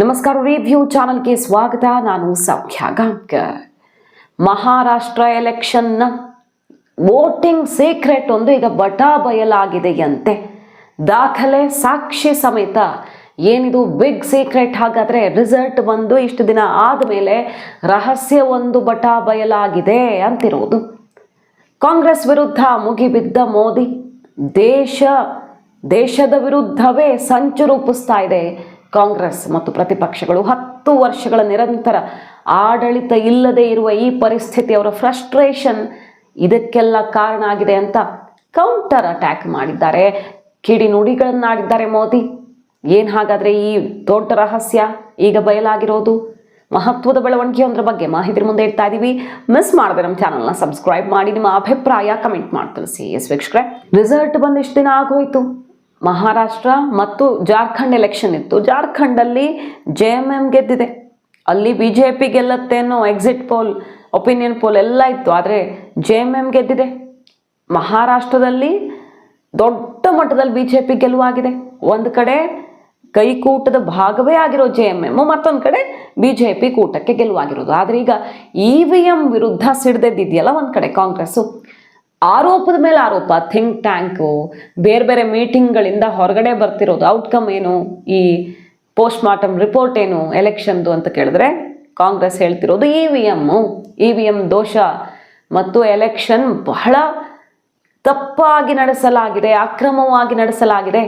ನಮಸ್ಕಾರ ರಿವ್ಯೂ ಚಾನಲ್ಗೆ ಸ್ವಾಗತ. ನಾನು ಸೌಖ್ಯ ಗಾಂಕರ್ ಮಹಾರಾಷ್ಟ್ರ ಎಲೆಕ್ಷನ್ನ ವೋಟಿಂಗ್ ಸೀಕ್ರೆಟ್ ಒಂದು ಈಗ ಬಟಾ ಬಯಲಾಗಿದೆಯಂತೆ. ದಾಖಲೆ ಸಾಕ್ಷಿ ಸಮೇತ ಏನಿದು ಬಿಗ್ ಸೀಕ್ರೆಟ್ ಹಾಗಾದ್ರೆ ರಿಸಲ್ಟ್ ಬಂದು ಇಷ್ಟು ದಿನ ಆದಮೇಲೆ ರಹಸ್ಯ ಒಂದು ಬಟಾ ಬಯಲಾಗಿದೆ ಅಂತಿರೋದು. ಕಾಂಗ್ರೆಸ್ ವಿರುದ್ಧ ಮುಗಿಬಿದ್ದ ಮೋದಿ, ದೇಶ, ದೇಶದ ವಿರುದ್ಧವೇ ಸಂಚು ರೂಪಿಸ್ತಾ ಇದೆ. ಕಾಂಗ್ರೆಸ್ ಮತ್ತು ಪ್ರತಿಪಕ್ಷಗಳು ಹತ್ತು ವರ್ಷಗಳ ನಿರಂತರ ಆಡಳಿತ ಇಲ್ಲದೆ ಇರುವ ಈ ಪರಿಸ್ಥಿತಿ, ಅವರ ಫ್ರಸ್ಟ್ರೇಷನ್ ಇದಕ್ಕೆಲ್ಲ ಕಾರಣ ಆಗಿದೆ ಅಂತ ಕೌಂಟರ್ ಅಟ್ಯಾಕ್ ಮಾಡಿದ್ದಾರೆ. ಕಿಡಿ ನುಡಿಗಳನ್ನಾಡಿದ್ದಾರೆ ಮೋದಿ. ಏನು ಹಾಗಾದರೆ ಈ ದೊಡ್ಡ ರಹಸ್ಯ ಈಗ ಬಯಲಾಗಿರೋದು? ಮಹತ್ವದ ಬೆಳವಣಿಗೆಯೊಂದರ ಬಗ್ಗೆ ಮಾಹಿತಿ ಮುಂದೆ ಇಡ್ತಾ ಇದ್ದೀವಿ ಮಿಸ್ ಮಾಡದೆ ನಮ್ಮ ಚಾನಲ್ನ ಸಬ್ಸ್ಕ್ರೈಬ್ ಮಾಡಿ, ನಿಮ್ಮ ಅಭಿಪ್ರಾಯ ಕಮೆಂಟ್ ಮಾಡಿ ತಿಳಿಸಿ. ಎಸ್ ವೀಕ್ಷಕರೇ ರಿಸಲ್ಟ್ ಬಂದು ಇಷ್ಟು ದಿನ ಆಗೋಯ್ತು. ಮಹಾರಾಷ್ಟ್ರ ಮತ್ತು ಜಾರ್ಖಂಡ್ ಎಲೆಕ್ಷನ್ ಇತ್ತು. ಜಾರ್ಖಂಡಲ್ಲಿ ಜೆ ಎಂ ಎಂ ಗೆದ್ದಿದೆ. ಅಲ್ಲಿ ಬಿ ಜೆ ಪಿ ಗೆಲ್ಲತ್ತೇನೋ ಎಕ್ಸಿಟ್ ಪೋಲ್ ಒಪಿನಿಯನ್ ಪೋಲ್ ಎಲ್ಲ ಇತ್ತು. ಆದರೆ ಜೆ ಎಂ ಎಂ ಗೆದ್ದಿದೆ. ಮಹಾರಾಷ್ಟ್ರದಲ್ಲಿ ದೊಡ್ಡ ಮಟ್ಟದಲ್ಲಿ ಬಿ ಜೆ ಪಿ ಗೆಲುವಾಗಿದೆ. ಒಂದು ಕಡೆ ಕೈಕೂಟದ ಭಾಗವೇ ಆಗಿರೋ ಜೆ ಎಂ ಎಂ ಮತ್ತೊಂದು ಕಡೆ ಬಿ ಜೆ ಪಿ ಕೂಟಕ್ಕೆ ಗೆಲುವಾಗಿರೋದು. ಆದರೆ ಈಗ ಇ ವಿ ಎಂ ವಿರುದ್ಧ ಸಿಡ್ದೆದ್ದಿದೆಯಲ್ಲ ಒಂದು ಕಡೆ ಕಾಂಗ್ರೆಸ್ಸು. ಆರೋಪದ ಮೇಲೆ ಆರೋಪ ಥಿಂಕ್ ಟ್ಯಾಂಕು ಬೇರೆ ಬೇರೆ ಮೀಟಿಂಗ್ಗಳಿಂದ ಹೊರಗಡೆ ಬರ್ತಿರೋದು. ಔಟ್ಕಮ್ ಏನು? ಈ ಪೋಸ್ಟ್ ಮಾರ್ಟಮ್ ರಿಪೋರ್ಟ್ ಏನು? ಎಲೆಕ್ಷನ್ದು ಅಂತ ಕೇಳಿದ್ರೆ ಕಾಂಗ್ರೆಸ್ ಹೇಳ್ತಿರೋದು E V M E V M ದೋಷ ಮತ್ತು ಎಲೆಕ್ಷನ್ ಬಹಳ ತಪ್ಪಾಗಿ ನಡೆಸಲಾಗಿದೆ, ಅಕ್ರಮವಾಗಿ ನಡೆಸಲಾಗಿದೆ.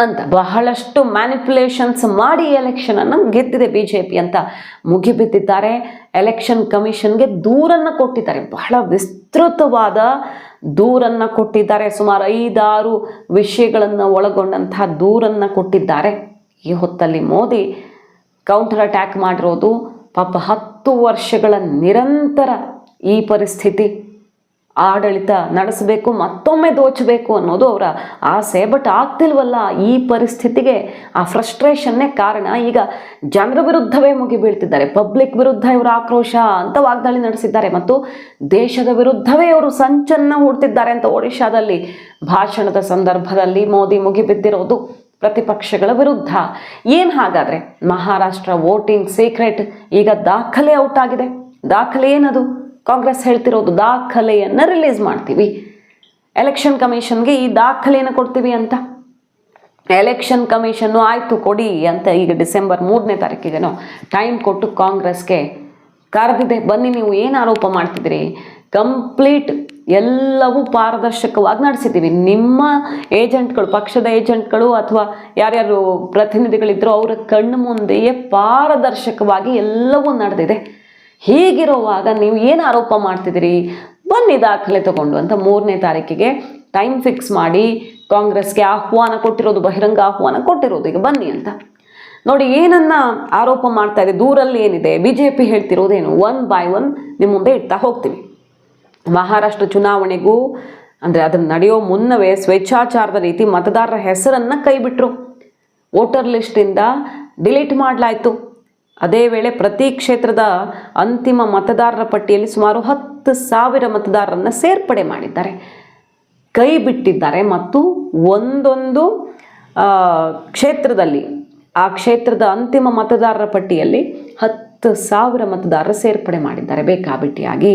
ಅಂತ. ಬಹಳಷ್ಟು ಮ್ಯಾನಿಪುಲೇಷನ್ಸ್ ಮಾಡಿ ಎಲೆಕ್ಷನ್ ಅನ್ನು ಗೆದ್ದಿದೆ ಬಿ ಜೆ ಪಿ ಅಂತ ಮುಗಿಬಿದ್ದಿದ್ದಾರೆ. ಎಲೆಕ್ಷನ್ ಕಮಿಷನ್ಗೆ ದೂರನ್ನು ಕೊಟ್ಟಿದ್ದಾರೆ. ಬಹಳ ವಿಸ್ತೃತವಾದ ದೂರನ್ನು ಕೊಟ್ಟಿದ್ದಾರೆ. ಸುಮಾರು ಐದಾರು ವಿಷಯಗಳನ್ನು ಒಳಗೊಂಡಂತಹ ದೂರನ್ನು ಕೊಟ್ಟಿದ್ದಾರೆ. ಈ ಹೊತ್ತಲ್ಲಿ ಮೋದಿ ಕೌಂಟರ್ ಅಟ್ಯಾಕ್ ಮಾಡಿರೋದು ಪಾಪ ಹತ್ತು ವರ್ಷಗಳ ನಿರಂತರ ಈ ಪರಿಸ್ಥಿತಿ. ಆಡಳಿತ ನಡೆಸಬೇಕು, ಮತ್ತೊಮ್ಮೆ ದೋಚಬೇಕು ಅನ್ನೋದು ಅವರ ಆಸೆ. ಬಟ್ ಆಗ್ತಿಲ್ವಲ್ಲ ಈ ಪರಿಸ್ಥಿತಿಗೆ ಆ ಫ್ರಸ್ಟ್ರೇಷನ್ನೇ ಕಾರಣ. ಈಗ ಜನರ ವಿರುದ್ಧವೇ ಮುಗಿಬೀಳ್ತಿದ್ದಾರೆ. ಪಬ್ಲಿಕ್ ವಿರುದ್ಧ ಇವರು ಆಕ್ರೋಶ ಅಂತ ವಾಗ್ದಾಳಿ ನಡೆಸಿದ್ದಾರೆ. ಮತ್ತು ದೇಶದ ವಿರುದ್ಧವೇ ಅವರು ಸಂಚನ್ನು ಹೂಡ್ತಿದ್ದಾರೆ ಅಂತ ಒಡಿಶಾದಲ್ಲಿ ಭಾಷಣದ ಸಂದರ್ಭದಲ್ಲಿ ಮೋದಿ ಮುಗಿಬಿದ್ದಿರೋದು ಪ್ರತಿಪಕ್ಷಗಳ ವಿರುದ್ಧ. ಏನು ಹಾಗಾದರೆ ಮಹಾರಾಷ್ಟ್ರ ವೋಟಿಂಗ್ ಸೀಕ್ರೆಟ್ ಈಗ ದಾಖಲೆ ಔಟ್ ಆಗಿದೆ. ದಾಖಲೆ ಏನದು? ಕಾಂಗ್ರೆಸ್ ಹೇಳ್ತಿರೋದು ದಾಖಲೆಯನ್ನು ರಿಲೀಸ್ ಮಾಡ್ತೀವಿ. ಎಲೆಕ್ಷನ್ ಕಮಿಷನ್ಗೆ ಈ ದಾಖಲೆಯನ್ನು ಕೊಡ್ತೀವಿ ಅಂತ. ಎಲೆಕ್ಷನ್ ಕಮಿಷನ್ನು ಆಯಿತು ಕೊಡಿ ಅಂತ ಈಗ ಡಿಸೆಂಬರ್ ಮೂರನೇ ತಾರೀಕಿಗೆನೋ ಟೈಮ್ ಕೊಟ್ಟು ಕಾಂಗ್ರೆಸ್ಗೆ ಕರೆದಿದೆ. ಬನ್ನಿ ನೀವು ಏನು ಆರೋಪ ಮಾಡ್ತಿದ್ದೀರಿ? ಕಂಪ್ಲೀಟ್ ಎಲ್ಲವೂ ಪಾರದರ್ಶಕವಾಗಿ ನಡೆಸಿದ್ದೀವಿ. ನಿಮ್ಮ ಏಜೆಂಟ್ಗಳು ಪಕ್ಷದ ಏಜೆಂಟ್ಗಳು ಅಥವಾ ಯಾರ್ಯಾರು ಪ್ರತಿನಿಧಿಗಳಿದ್ರು ಅವರ ಕಣ್ಣು ಮುಂದೆಯೇ ಪಾರದರ್ಶಕವಾಗಿ ಎಲ್ಲವೂ ನಡೆದಿದೆ. ಹೀಗಿರುವಾಗ ನೀವು ಏನು ಆರೋಪ ಮಾಡ್ತಿದ್ದೀರಿ? ಬನ್ನಿ ದಾಖಲೆ ತಗೊಂಡು ಅಂತ ಮೂರನೇ ತಾರೀಕಿಗೆ ಟೈಮ್ ಫಿಕ್ಸ್ ಮಾಡಿ ಕಾಂಗ್ರೆಸ್ಗೆ ಆಹ್ವಾನ ಕೊಟ್ಟಿರೋದು, ಬಹಿರಂಗ ಆಹ್ವಾನ ಕೊಟ್ಟಿರೋದು. ಈಗ ಬನ್ನಿ ಅಂತ. ನೋಡಿ, ಏನನ್ನ ಆರೋಪ ಮಾಡ್ತಾ ಇದೆ, ದೂರಲ್ಲಿ ಏನಿದೆ? ಬಿ ಜೆ ಪಿ ಹೇಳ್ತಿರೋದೇನು? ಒನ್ ಬೈ ಒನ್ ನಿಮ್ಮ ಮುಂದೆ ಇಡ್ತಾ ಹೋಗ್ತೀವಿ. ಮಹಾರಾಷ್ಟ್ರ ಚುನಾವಣೆಗೂ ಅಂದರೆ ಅದನ್ನು ನಡೆಯೋ ಮುನ್ನವೇ ಸ್ವೇಚ್ಛಾಚಾರದ ರೀತಿ ಮತದಾರರ ಹೆಸರನ್ನು ಕೈಬಿಟ್ರು. ವೋಟರ್ ಲಿಸ್ಟಿಂದ ಡಿಲೀಟ್ ಮಾಡಲಾಯಿತು. ಅದೇ ವೇಳೆ ಪ್ರತಿ ಕ್ಷೇತ್ರದ ಅಂತಿಮ ಮತದಾರರ ಪಟ್ಟಿಯಲ್ಲಿ ಸುಮಾರು ಹತ್ತು ಸಾವಿರ ಮತದಾರರನ್ನು ಸೇರ್ಪಡೆ ಮಾಡಿದ್ದಾರೆ. ಕೈ ಬಿಟ್ಟಿದ್ದಾರೆ ಮತ್ತು ಒಂದೊಂದು ಕ್ಷೇತ್ರದಲ್ಲಿ, ಆ ಕ್ಷೇತ್ರದ ಅಂತಿಮ ಮತದಾರರ ಪಟ್ಟಿಯಲ್ಲಿ ಹತ್ತು ಸಾವಿರ ಮತದಾರರು ಸೇರ್ಪಡೆ ಮಾಡಿದ್ದಾರೆ. ಬೇಕಾಬಿಟ್ಟಿಯಾಗಿ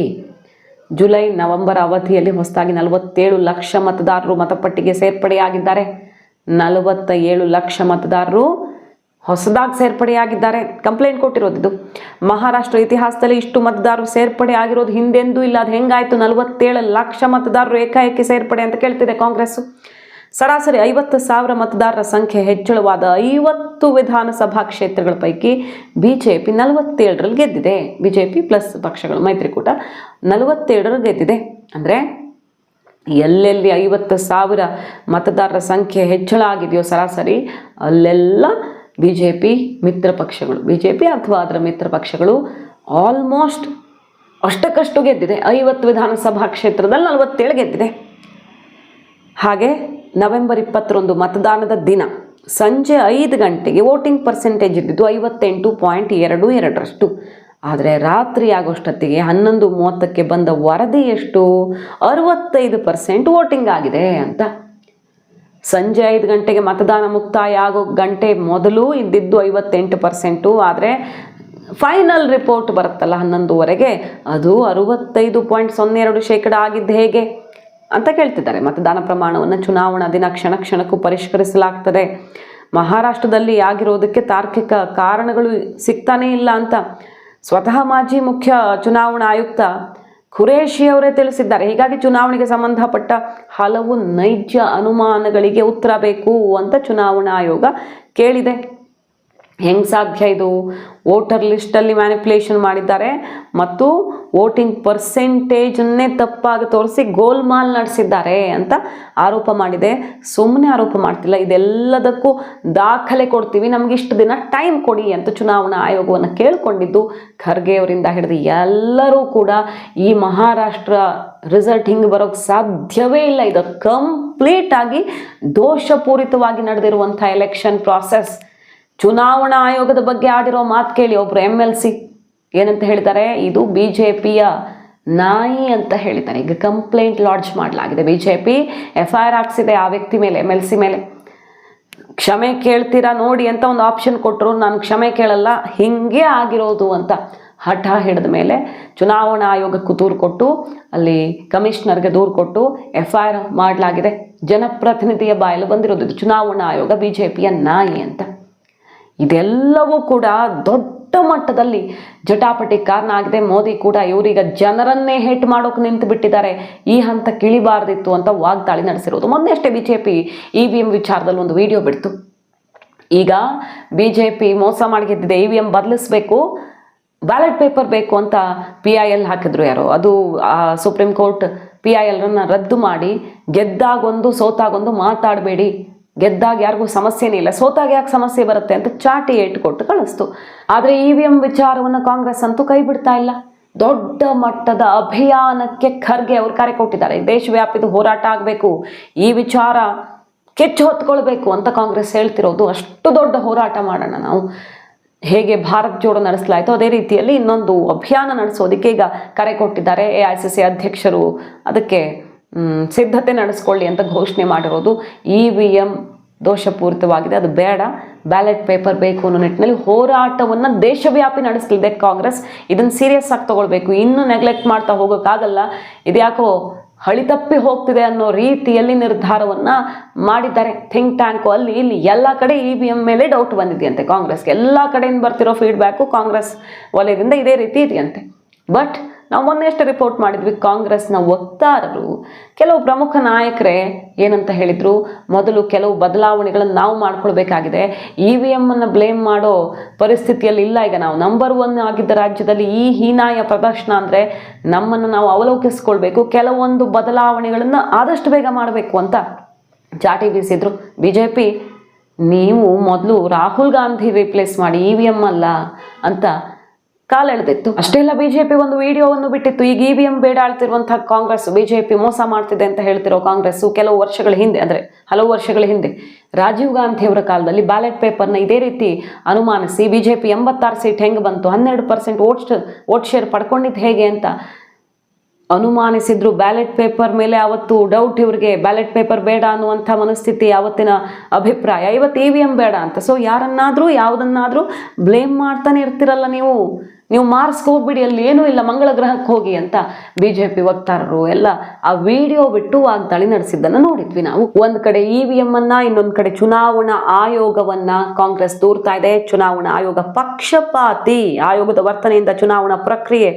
ಜುಲೈ, ನವೆಂಬರ್ ಅವಧಿಯಲ್ಲಿ ಹೊಸದಾಗಿ ನಲವತ್ತೇಳು ಲಕ್ಷ ಮತದಾರರು ಮತಪಟ್ಟಿಗೆ ಸೇರ್ಪಡೆಯಾಗಿದ್ದಾರೆ. ನಲವತ್ತ ಏಳು ಲಕ್ಷ ಮತದಾರರು ಹೊಸದಾಗಿ ಸೇರ್ಪಡೆಯಾಗಿದ್ದಾರೆ ಕಂಪ್ಲೇಂಟ್ ಕೊಟ್ಟಿರೋದಿದ್ದು ಮಹಾರಾಷ್ಟ್ರ ಇತಿಹಾಸದಲ್ಲಿ ಇಷ್ಟು ಮತದಾರರು ಸೇರ್ಪಡೆ ಆಗಿರೋದು ಹಿಂದೆಂದೂ ಇಲ್ಲ. ಅದು ಹೆಂಗಾಯಿತು? ನಲವತ್ತೇಳು ಲಕ್ಷ ಮತದಾರರು ಏಕಾಏಕಿ ಸೇರ್ಪಡೆ ಅಂತ ಕೇಳ್ತಿದೆ ಕಾಂಗ್ರೆಸ್ಸು ಸರಾಸರಿ ಐವತ್ತು ಸಾವಿರ ಮತದಾರರ ಸಂಖ್ಯೆ ಹೆಚ್ಚಳವಾದ ಐವತ್ತು ವಿಧಾನಸಭಾ ಕ್ಷೇತ್ರಗಳ ಪೈಕಿ ಬಿ ಜೆ ಪಿ ನಲವತ್ತೇಳರಲ್ಲಿ ಗೆದ್ದಿದೆ. ಬಿ ಜೆ ಪಿ ಪ್ಲಸ್ ಪಕ್ಷಗಳು, ಮೈತ್ರಿಕೂಟ ನಲವತ್ತೇಳರಲ್ಲಿ ಗೆದ್ದಿದೆ. ಅಂದರೆ ಎಲ್ಲೆಲ್ಲಿ ಐವತ್ತು ಸಾವಿರ ಮತದಾರರ ಸಂಖ್ಯೆ ಹೆಚ್ಚಳ ಆಗಿದೆಯೋ ಸರಾಸರಿ ಅಲ್ಲೆಲ್ಲ ಬಿ ಜೆ ಪಿ ಮಿತ್ರ ಪಕ್ಷಗಳು. ಬಿ ಜೆ ಪಿ ಅಥವಾ ಅದರ ಮಿತ್ರ ಪಕ್ಷಗಳು ಆಲ್ಮೋಸ್ಟ್ ಅಷ್ಟಕ್ಕಷ್ಟು ಗೆದ್ದಿದೆ. ಐವತ್ತು ವಿಧಾನಸಭಾ ಕ್ಷೇತ್ರದಲ್ಲಿ ನಲವತ್ತೇಳು ಗೆದ್ದಿದೆ. ಹಾಗೆ ನವೆಂಬರ್ ಇಪ್ಪತ್ತರಂದು ಮತದಾನದ ದಿನ ಸಂಜೆ ಐದು ಗಂಟೆಗೆ ವೋಟಿಂಗ್ ಪರ್ಸೆಂಟೇಜ್ ಇದ್ದಿದ್ದು ಐವತ್ತೆಂಟು ಪಾಯಿಂಟ್ ಎರಡು ಎರಡರಷ್ಟು. ಆದರೆ ರಾತ್ರಿ ಆಗೋಷ್ಟೊತ್ತಿಗೆ ಹನ್ನೊಂದು ಮೂವತ್ತಕ್ಕೆ ಬಂದ ವರದಿ ಎಷ್ಟು ಅರವತ್ತೈದು ಪರ್ಸೆಂಟ್ ವೋಟಿಂಗ್ ಆಗಿದೆ ಅಂತ. ಸಂಜೆ ಐದು ಗಂಟೆಗೆ ಮತದಾನ ಮುಕ್ತಾಯ ಆಗೋ ಗಂಟೆ ಮೊದಲು ಇದ್ದಿದ್ದು ಐವತ್ತೆಂಟು ಪರ್ಸೆಂಟು, ಆದರೆ ಫೈನಲ್ ರಿಪೋರ್ಟ್ ಬರುತ್ತಲ್ಲ ಹನ್ನೊಂದುವರೆಗೆ, ಅದು ಅರುವತ್ತೈದು ಪಾಯಿಂಟ್ ಸೊನ್ನೆ ಎರಡು ಶೇಕಡ ಆಗಿದ್ದು ಹೇಗೆ? ಅಂತ ಕೇಳ್ತಿದ್ದಾರೆ. ಮತದಾನ ಪ್ರಮಾಣವನ್ನು ಚುನಾವಣಾ ದಿನ ಕ್ಷಣ ಕ್ಷಣಕ್ಕೂ ಪರಿಷ್ಕರಿಸಲಾಗ್ತದೆ. ಮಹಾರಾಷ್ಟ್ರದಲ್ಲಿ ಆಗಿರೋದಕ್ಕೆ ತಾರ್ಕಿಕ ಕಾರಣಗಳು ಸಿಗ್ತಾನೇ ಇಲ್ಲ ಅಂತ ಸ್ವತಃ ಮಾಜಿ ಮುಖ್ಯ ಚುನಾವಣಾ ಆಯುಕ್ತ ಖುರೇಶಿ ಅವರೇ ತಿಳಿಸಿದ್ದಾರೆ. ಹೀಗಾಗಿ ಚುನಾವಣೆಗೆ ಸಂಬಂಧಪಟ್ಟ ಹಲವು ನೈಜ ಅನುಮಾನಗಳಿಗೆ ಉತ್ತರ ಬೇಕು ಅಂತ ಚುನಾವಣಾ ಆಯೋಗ ಕೇಳಿದೆ. ಹೆಂಗೆ ಸಾಧ್ಯ ಇದು? ವೋಟರ್ ಲಿಸ್ಟಲ್ಲಿ ಮ್ಯಾನಿಪ್ಯುಲೇಷನ್ ಮಾಡಿದ್ದಾರೆ ಮತ್ತು ವೋಟಿಂಗ್ ಪರ್ಸೆಂಟೇಜನ್ನೇ ತಪ್ಪಾಗಿ ತೋರಿಸಿ ಗೋಲ್ಮಾಲ್ ನಡೆಸಿದ್ದಾರೆ ಅಂತ ಆರೋಪ ಮಾಡಿದೆ. ಸುಮ್ಮನೆ ಆರೋಪ ಮಾಡ್ತಿಲ್ಲ. ಇದೆಲ್ಲದಕ್ಕೂ ದಾಖಲೆ ಕೊಡ್ತೀವಿ. ನಮ್ಗೆ ಇಷ್ಟು ದಿನ ಟೈಮ್ ಕೊಡಿ ಅಂತ ಚುನಾವಣಾ ಆಯೋಗವನ್ನು ಕೇಳಿಕೊಂಡಿದ್ದು ಖರ್ಗೆ ಅವರಿಂದ ಹಿಡಿದು ಎಲ್ಲರೂ ಕೂಡ ಈ ಮಹಾರಾಷ್ಟ್ರ ರಿಸಲ್ಟ್ ಹಿಂಗೆ ಬರೋಕ್ಕೆ ಸಾಧ್ಯವೇ ಇಲ್ಲ. ಇದು ಕಂಪ್ಲೀಟಾಗಿ ದೋಷಪೂರಿತವಾಗಿ ನಡೆದಿರುವಂಥ ಎಲೆಕ್ಷನ್ ಪ್ರಾಸೆಸ್ ಚುನಾವಣಾ ಆಯೋಗದ ಬಗ್ಗೆ ಆಡಿರೋ ಮಾತು ಕೇಳಿ ಒಬ್ರು ಎಂ ಎಲ್ ಸಿ ಏನಂತ ಹೇಳ್ತಾರೆ? ಇದು ಬಿ ಜೆ ಪಿಯ ನಾಯಿ ಅಂತ ಹೇಳಿದ್ದಾರೆ ಈಗ ಕಂಪ್ಲೇಂಟ್ ಲಾಡ್ಜ್ ಮಾಡಲಾಗಿದೆ B J P F I R ಹಾಕ್ಸಿದೆ ಆ ವ್ಯಕ್ತಿ ಮೇಲೆ ಎಂ ಎಲ್ ಸಿ ಮೇಲೆ. ಕ್ಷಮೆ ಕೇಳ್ತೀರಾ ನೋಡಿ ಅಂತ ಒಂದು ಆಪ್ಷನ್ ಕೊಟ್ಟರು ನಾನು ಕ್ಷಮೆ ಕೇಳಲ್ಲ, ಹಿಂಗೆ ಆಗಿರೋದು ಅಂತ ಹಠ ಹಿಡಿದ ಮೇಲೆ ಚುನಾವಣಾ ಆಯೋಗಕ್ಕೂ ದೂರು ಕೊಟ್ಟು, ಅಲ್ಲಿ ಕಮಿಷನರ್ಗೆ ದೂರು ಕೊಟ್ಟು ಎಫ್ ಐ ಆರ್ ಮಾಡಲಾಗಿದೆ. ಜನಪ್ರತಿನಿಧಿಯ ಬಾಯಲು ಬಂದಿರೋದು ಚುನಾವಣಾ ಆಯೋಗ ಬಿ ಜೆ ಪಿಯ ನಾಯಿ ಅಂತ. ಇದೆಲ್ಲವೂ ಕೂಡ ದೊಡ್ಡ ಮಟ್ಟದಲ್ಲಿ ಜಟಾಪಟಿ ಕಾರಣ ಆಗಿದೆ ಮೋದಿ ಕೂಡ ಇವರೀಗ ಜನರನ್ನೇ ಹೇಟ್ ಮಾಡೋಕೆ ನಿಂತು ಬಿಟ್ಟಿದ್ದಾರೆ. ಈ ಹಂತ ಕಿಳಿಬಾರ್ದಿತ್ತು ಅಂತ ವಾಗ್ದಾಳಿ ನಡೆಸಿರೋದು. ಮೊನ್ನೆ ಅಷ್ಟೇ B J P E V M ವಿಚಾರದಲ್ಲಿ ಒಂದು ವಿಡಿಯೋ ಬಿಡ್ತು. ಈಗ ಬಿ ಜೆ ಪಿ ಮೋಸ ಮಾಡಿ ಗೆದ್ದಿದೆ. ಇ ವಿ ಎಂ ಬದಲಿಸ್ಬೇಕು, ಬ್ಯಾಲೆಟ್ ಪೇಪರ್ ಬೇಕು ಅಂತ ಪಿ ಐ ಎಲ್ ಹಾಕಿದ್ರು ಯಾರೋ. ಅದು ಸುಪ್ರೀಂ ಕೋರ್ಟ್ ಪಿ ಐ ಎಲ್ರನ್ನ ರದ್ದು ಮಾಡಿ ಗೆದ್ದಾಗೊಂದು ಸೋತಾಗೊಂದು ಮಾತಾಡಬೇಡಿ. ಗೆದ್ದಾಗ ಯಾರಿಗೂ ಸಮಸ್ಯೆನೇ ಇಲ್ಲ, ಸೋತಾಗ ಯಾಕೆ ಸಮಸ್ಯೆ ಬರುತ್ತೆ ಅಂತ ಚಾಟಿ ಏಟು ಕೊಟ್ಟು ಕಳಿಸ್ತು. ಆದರೆ ಇ ವಿ ಎಂ ವಿಚಾರವನ್ನು ಕಾಂಗ್ರೆಸ್ ಅಂತೂ ಕೈ ಬಿಡ್ತಾ ಇಲ್ಲ. ದೊಡ್ಡ ಮಟ್ಟದ ಅಭಿಯಾನಕ್ಕೆ ಖರ್ಗೆ ಅವರು ಕರೆ ಕೊಟ್ಟಿದ್ದಾರೆ. ದೇಶವ್ಯಾಪಿದು ಹೋರಾಟ ಆಗಬೇಕು, ಈ ವಿಚಾರ ಕೆಚ್ಚು ಹೊತ್ಕೊಳ್ಬೇಕು ಅಂತ ಕಾಂಗ್ರೆಸ್ ಹೇಳ್ತಿರೋದು. ಅಷ್ಟು ದೊಡ್ಡ ಹೋರಾಟ ಮಾಡೋಣ ನಾವು. ಹೇಗೆ ಭಾರತ್ ಜೋಡೋ ನಡೆಸಲಾಯಿತು ಅದೇ ರೀತಿಯಲ್ಲಿ ಇನ್ನೊಂದು ಅಭಿಯಾನ ನಡೆಸೋದಕ್ಕೆ ಈಗ ಕರೆ ಕೊಟ್ಟಿದ್ದಾರೆ. ಎ ಐ ಸಿ ಸಿ ಅಧ್ಯಕ್ಷರು ಅದಕ್ಕೆ ಸಿದ್ಧತೆ ನಡೆಸ್ಕೊಳ್ಳಿ ಅಂತ ಘೋಷಣೆ ಮಾಡಿರೋದು ಇ ವಿ ಎಂ ದೋಷಪೂರಿತವಾಗಿದೆ. ಅದು ಬೇಡ. ಬ್ಯಾಲೆಟ್ ಪೇಪರ್ ಬೇಕು ಅನ್ನೋ ನಿಟ್ಟಿನಲ್ಲಿ ಹೋರಾಟವನ್ನು ದೇಶವ್ಯಾಪಿ ನಡೆಸಲಿದೆ ಕಾಂಗ್ರೆಸ್. ಇದನ್ನು ಸೀರಿಯಸ್ ಆಗಿ ತಗೊಳ್ಬೇಕು. ಇನ್ನೂ ನೆಗ್ಲೆಕ್ಟ್ ಮಾಡ್ತಾ ಹೋಗೋಕ್ಕಾಗಲ್ಲ. ಇದ್ಯಾಕೋ ಹಳಿ ತಪ್ಪಿ ಹೋಗ್ತಿದೆ ಅನ್ನೋ ರೀತಿಯಲ್ಲಿ ನಿರ್ಧಾರವನ್ನು ಮಾಡಿದ್ದಾರೆ. ಥಿಂಕ್ ಟ್ಯಾಂಕು ಅಲ್ಲಿ ಇಲ್ಲಿ ಎಲ್ಲ ಕಡೆ ಇ ವಿ ಎಂ ಮೇಲೆ ಡೌಟ್ ಬಂದಿದೆಯಂತೆ ಕಾಂಗ್ರೆಸ್ಗೆ. ಎಲ್ಲ ಕಡೆಯಿಂದ ಬರ್ತಿರೋ ಫೀಡ್ಬ್ಯಾಕು ಕಾಂಗ್ರೆಸ್ ವಲಯದಿಂದ ಇದೇ ರೀತಿ ಇದೆಯಂತೆ. ಬಟ್ ನಾವು ಮೊನ್ನೆಷ್ಟು ರಿಪೋರ್ಟ್ ಮಾಡಿದ್ವಿ, ಕಾಂಗ್ರೆಸ್ನ ವಕ್ತಾರರು. ಕೆಲವು ಪ್ರಮುಖ ನಾಯಕರೇ ಏನಂತ ಹೇಳಿದ್ರು, ಮೊದಲು ಕೆಲವು ಬದಲಾವಣೆಗಳನ್ನು ನಾವು ಮಾಡ್ಕೊಳ್ಬೇಕಾಗಿದೆ. ಇ ವಿ ಎಮ್ಮನ್ನು ಬ್ಲೇಮ್ ಮಾಡೋ ಪರಿಸ್ಥಿತಿಯಲ್ಲಿ ಇಲ್ಲ. ಈಗ ನಾವು ನಂಬರ್ ಒನ್ ಆಗಿದ್ದ ರಾಜ್ಯದಲ್ಲಿ ಈ ಹೀನಾಯ ಪ್ರದರ್ಶನ ಅಂದರೆ ನಮ್ಮನ್ನು ನಾವು ಅವಲೋಕಿಸ್ಕೊಳ್ಬೇಕು. ಕೆಲವೊಂದು ಬದಲಾವಣೆಗಳನ್ನು ಆದಷ್ಟು ಬೇಗ ಮಾಡಬೇಕು ಅಂತ ಚಾಟಿ ಬೀಸಿದ್ರು ಬಿ ಜೆ ಪಿ ನೀವು ಮೊದಲು ರಾಹುಲ್ ಗಾಂಧಿ ರಿಪ್ಲೇಸ್ ಮಾಡಿ ಇ ವಿ ಎಂ ಅಲ್ಲ ಅಂತ ಕಾಲೆಳೆದಿತ್ತು ಅಷ್ಟೆಲ್ಲ ಬಿಜೆಪಿ ಒಂದು ವಿಡಿಯೋವನ್ನು ಬಿಟ್ಟಿತ್ತು. ಈಗ ಇ ವಿ ಎಂ ಬೇಡ ಆಳ್ತಿರುವಂತಹ ಕಾಂಗ್ರೆಸ್, ಬಿಜೆಪಿ ಮೋಸ ಮಾಡ್ತಿದೆ ಅಂತ ಹೇಳ್ತಿರೋ ಕಾಂಗ್ರೆಸ್ ಕೆಲವು ವರ್ಷಗಳ ಹಿಂದೆ, ಅಂದ್ರೆ ಹಲವು ವರ್ಷಗಳ ಹಿಂದೆ, ರಾಜೀವ್ ಗಾಂಧಿ ಅವರ ಕಾಲದಲ್ಲಿ ಬ್ಯಾಲೆಟ್ ಪೇಪರ್ನ ಇದೇ ರೀತಿ ಅನುಮಾನಿಸಿ ಬಿಜೆಪಿ ಎಂಬತ್ತಾರು ಸೀಟ್ ಹೆಂಗೆ ಬಂತು, ಹನ್ನೆರಡು ಪರ್ಸೆಂಟ್ ಓಟ್ ಓಟ್ ಶೇರ್ ಪಡ್ಕೊಂಡಿದ್ದು ಹೇಗೆ ಅಂತ ಅನುಮಾನಿಸಿದ್ರು. ಬ್ಯಾಲೆಟ್ ಪೇಪರ್ ಮೇಲೆ ಅವತ್ತು ಡೌಟ್ ಇವ್ರಿಗೆ. ಬ್ಯಾಲೆಟ್ ಪೇಪರ್ ಬೇಡ ಅನ್ನುವಂಥ ಮನಸ್ಥಿತಿ ಅವತ್ತಿನ ಅಭಿಪ್ರಾಯ. ಇವತ್ತು ಇ ವಿ ಎಂ ಬೇಡ ಅಂತ. ಸೊ ಯಾರನ್ನಾದರೂ, ಯಾವುದನ್ನಾದರೂ ಬ್ಲೇಮ್ ಮಾಡ್ತಾನೆ ಇರ್ತಿರಲ್ಲ ನೀವು. ನೀವು ಮಾರ್ಸ್ಗೆ ಹೋಗ್ಬಿಡಿ. ಅಲ್ಲಿ ಏನೂ ಇಲ್ಲ. ಮಂಗಳ ಗ್ರಹಕ್ಕೆ ಹೋಗಿ ಅಂತ ಬಿ ಜೆ ಪಿ ವಕ್ತಾರರು ಎಲ್ಲ ಆ ವಿಡಿಯೋ ಬಿಟ್ಟು ವಾಗ್ದಾಳಿ ನಡೆಸಿದ್ದನ್ನು ನೋಡಿದ್ವಿ ನಾವು. ಒಂದು ಕಡೆ ಇ ವಿ ಎಂ ಅನ್ನ, ಇನ್ನೊಂದು ಕಡೆ ಚುನಾವಣಾ ಆಯೋಗವನ್ನ ಕಾಂಗ್ರೆಸ್ ದೂರ್ತಾ ಇದೆ. ಚುನಾವಣಾ ಆಯೋಗ ಪಕ್ಷಪಾತಿ. ಆಯೋಗದ ವರ್ತನೆಯಿಂದ ಚುನಾವಣಾ ಪ್ರಕ್ರಿಯೆ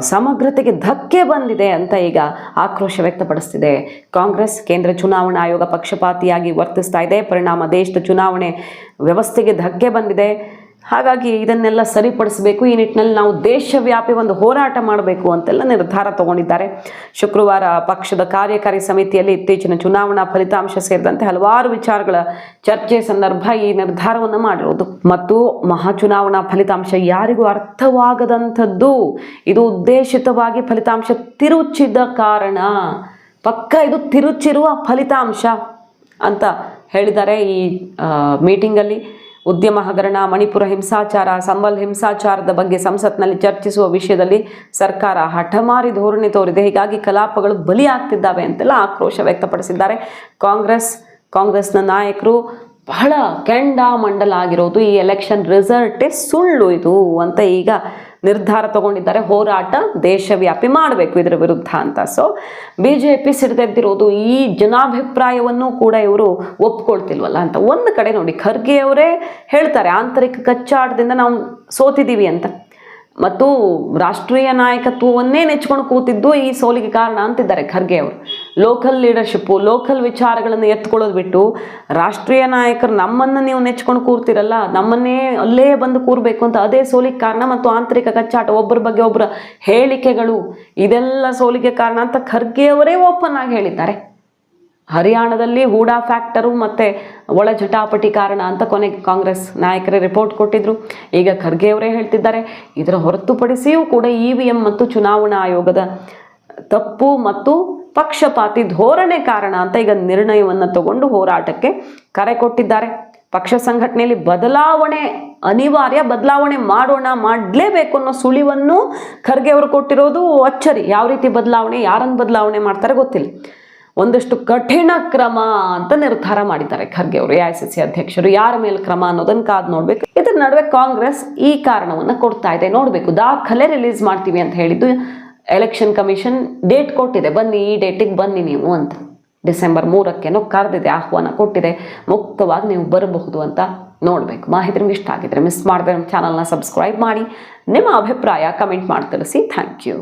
ಸಮಗ್ರತೆಗೆ ಧಕ್ಕೆ ಬಂದಿದೆ ಅಂತ ಈಗ ಆಕ್ರೋಶ ವ್ಯಕ್ತಪಡಿಸ್ತಿದೆ. ಕಾಂಗ್ರೆಸ್, ಕೇಂದ್ರ ಚುನಾವಣಾ ಆಯೋಗ ಪಕ್ಷಪಾತಿಯಾಗಿ ವರ್ತಿಸ್ತಾ ಇದೆ. ಪರಿಣಾಮ ದೇಶದ ಚುನಾವಣೆ ವ್ಯವಸ್ಥೆಗೆ ಧಕ್ಕೆ ಬಂದಿದೆ. ಹಾಗಾಗಿ ಇದನ್ನೆಲ್ಲ ಸರಿಪಡಿಸಬೇಕು. ಈ ನಿಟ್ಟಿನಲ್ಲಿ ನಾವು ದೇಶವ್ಯಾಪಿ ಒಂದು ಹೋರಾಟ ಮಾಡಬೇಕು ಅಂತೆಲ್ಲ ನಿರ್ಧಾರ ತಗೊಂಡಿದ್ದಾರೆ. ಶುಕ್ರವಾರ ಪಕ್ಷದ ಕಾರ್ಯಕಾರಿ ಸಮಿತಿಯಲ್ಲಿ ಇತ್ತೀಚಿನ ಚುನಾವಣಾ ಫಲಿತಾಂಶ ಸೇರಿದಂತೆ ಹಲವಾರು ವಿಚಾರಗಳ ಚರ್ಚೆ ಸಂದರ್ಭ ಈ ನಿರ್ಧಾರವನ್ನು ಮಾಡಿರುವುದು. ಮತ್ತು ಮಹಾಚುನಾವಣಾ ಫಲಿತಾಂಶ ಯಾರಿಗೂ ಅರ್ಥವಾಗದಂಥದ್ದು. ಇದು ಉದ್ದೇಶಿತವಾಗಿ ಫಲಿತಾಂಶ ತಿರುಚಿದ ಕಾರಣ. ಪಕ್ಕ ಇದು ತಿರುಚಿರುವ ಫಲಿತಾಂಶ ಅಂತ ಹೇಳಿದ್ದಾರೆ ಈ ಮೀಟಿಂಗಲ್ಲಿ. ಉದ್ಯಮ ಹಗರಣ, ಮಣಿಪುರ ಹಿಂಸಾಚಾರ, ಸಂಬಲ್ ಹಿಂಸಾಚಾರದ ಬಗ್ಗೆ ಸಂಸತ್ನಲ್ಲಿ ಚರ್ಚಿಸುವ ವಿಷಯದಲ್ಲಿ ಸರ್ಕಾರ ಹಠಮಾರಿ ಧೋರಣೆ ತೋರಿದೆ. ಹೀಗಾಗಿ ಕಲಾಪಗಳು ಬಲಿಯಾಗ್ತಿದ್ದಾವೆ ಅಂತೆಲ್ಲ ಆಕ್ರೋಶ ವ್ಯಕ್ತಪಡಿಸಿದ್ದಾರೆ. ಕಾಂಗ್ರೆಸ್, ಕಾಂಗ್ರೆಸ್ನ ನಾಯಕರು ಬಹಳ ಕೆಂಡ ಮಂಡಲ ಆಗಿರೋದು ಈ ಎಲೆಕ್ಷನ್ ರಿಸಲ್ಟೇ ಸುಳ್ಳು ಇದು ಅಂತ ಈಗ ನಿರ್ಧಾರ ತಗೊಂಡಿದ್ದಾರೆ. ಹೋರಾಟ ದೇಶವ್ಯಾಪಿ ಮಾಡಬೇಕು ಇದರ ವಿರುದ್ಧ ಅಂತ. ಸೊ ಬಿ ಜೆ ಪಿ ಸಿಡಿದೆದ್ದಿರೋದು ಈ ಜನಾಭಿಪ್ರಾಯವನ್ನು ಕೂಡ ಇವರು ಒಪ್ಕೊಳ್ತಿಲ್ವಲ್ಲ ಅಂತ. ಒಂದು ಕಡೆ ನೋಡಿ, ಖರ್ಗೆ ಅವರೇ ಹೇಳ್ತಾರೆ, ಆಂತರಿಕ ಕಚ್ಚಾಟದಿಂದ ನಾವು ಸೋತಿದ್ದೀವಿ ಅಂತ. ಮತ್ತು ರಾಷ್ಟ್ರೀಯ ನಾಯಕತ್ವವನ್ನೇ ನೆಚ್ಕೊಂಡು ಕೂತಿದ್ದು ಈ ಸೋಲಿಗೆ ಕಾರಣ ಅಂತಿದ್ದಾರೆ ಖರ್ಗೆ ಅವರು. ಲೋಕಲ್ ಲೀಡರ್ಶಿಪ್ಪು ಲೋಕಲ್ ವಿಚಾರಗಳನ್ನು ಎತ್ಕೊಳ್ಳೋದು ಬಿಟ್ಟು ರಾಷ್ಟ್ರೀಯ ನಾಯಕರು ನಮ್ಮನ್ನು ನೀವು ನೆಚ್ಕೊಂಡು ಕೂರ್ತಿರಲ್ಲ, ನಮ್ಮನ್ನೇ ಅಲ್ಲೇ ಬಂದು ಕೂರಬೇಕು ಅಂತ ಅದೇ ಸೋಲಿಗೆ ಕಾರಣ ಮತ್ತು ಆಂತರಿಕ ಕಚ್ಚಾಟ, ಒಬ್ಬರ ಬಗ್ಗೆ ಒಬ್ಬರ ಹೇಳಿಕೆಗಳು, ಇದೆಲ್ಲ ಸೋಲಿಗೆ ಕಾರಣ ಅಂತ ಖರ್ಗೆಯವರೇ ಓಪನ್ ಆಗಿ ಹೇಳಿದ್ದಾರೆ. ಹರಿಯಾಣದಲ್ಲಿ ಹೂಡಾ ಫ್ಯಾಕ್ಟರು ಮತ್ತು ಒಳ ಜಟಾಪಟಿ ಕಾರಣ ಅಂತ ಕೊನೆಗೆ ಕಾಂಗ್ರೆಸ್ ನಾಯಕರೇ ರಿಪೋರ್ಟ್ ಕೊಟ್ಟಿದ್ರು. ಈಗ ಖರ್ಗೆ ಅವರೇ ಹೇಳ್ತಿದ್ದಾರೆ. ಇದರ ಹೊರತುಪಡಿಸಿಯೂ ಕೂಡ ಇ ಎಂ ಮತ್ತು ಚುನಾವಣಾ ಆಯೋಗದ ತಪ್ಪು ಮತ್ತು ಪಕ್ಷಪಾತಿ ಧೋರಣೆ ಕಾರಣ ಅಂತ ಈಗ ನಿರ್ಣಯವನ್ನು ತಗೊಂಡು ಹೋರಾಟಕ್ಕೆ ಕರೆ ಕೊಟ್ಟಿದ್ದಾರೆ. ಪಕ್ಷ ಸಂಘಟನೆಯಲ್ಲಿ ಬದಲಾವಣೆ, ಅನಿವಾರ್ಯ ಬದಲಾವಣೆ ಮಾಡೋಣ ಮಾಡಲೇಬೇಕು ಅನ್ನೋ ಸುಳಿವನ್ನು ಖರ್ಗೆ ಅವರು ಕೊಟ್ಟಿರೋದು ಅಚ್ಚರಿ. ಯಾವ ರೀತಿ ಬದಲಾವಣೆ, ಯಾರನ್ನು ಬದಲಾವಣೆ ಮಾಡ್ತಾರೆ ಗೊತ್ತಿಲ್ಲ. ಒಂದಷ್ಟು ಕಠಿಣ ಕ್ರಮ ಅಂತ ನಿರ್ಧಾರ ಮಾಡಿದ್ದಾರೆ ಖರ್ಗೆ ಅವರು, ಎ ಐ ಸಿ ಅಧ್ಯಕ್ಷರು. ಯಾರ ಮೇಲೆ ಕ್ರಮ ಅನ್ನೋದನ್ನು ಕಾದ್ ನೋಡ್ಬೇಕು. ಇದ್ರ ನಡುವೆ ಕಾಂಗ್ರೆಸ್ ಈ ಕಾರಣವನ್ನ ಕೊಡ್ತಾ ಇದೆ. ನೋಡಬೇಕು, ದಾಖಲೆ ರಿಲೀಸ್ ಮಾಡ್ತೀವಿ ಅಂತ ಹೇಳಿದ್ದು ಎಲೆಕ್ಷನ್ ಕಮಿಷನ್ ಡೇಟ್ ಕೊಟ್ಟಿದೆ. ಬನ್ನಿ, ಈ ಡೇಟಿಗೆ ಬನ್ನಿ ನೀವು ಅಂತ. ಡಿಸೆಂಬರ್ ಮೂರಕ್ಕೇನೋ ಕರೆದಿದೆ, ಆಹ್ವಾನ ಕೊಟ್ಟಿದೆ. ಮುಕ್ತವಾಗಿ ನೀವು ಬರಬಹುದು ಅಂತ ನೋಡಬೇಕು. ಮಾಹಿತಿ ನಿಮ್ಗೆ ಇಷ್ಟ ಆಗಿದ್ರೆ ಮಿಸ್ ಮಾಡಿದ್ರೆ ನಮ್ಮ ಚಾನಲ್ನ ಸಬ್ಸ್ಕ್ರೈಬ್ ಮಾಡಿ. ನಿಮ್ಮ ಅಭಿಪ್ರಾಯ ಕಮೆಂಟ್ ಮಾಡಿ ತಿಳಿಸಿ. Thank you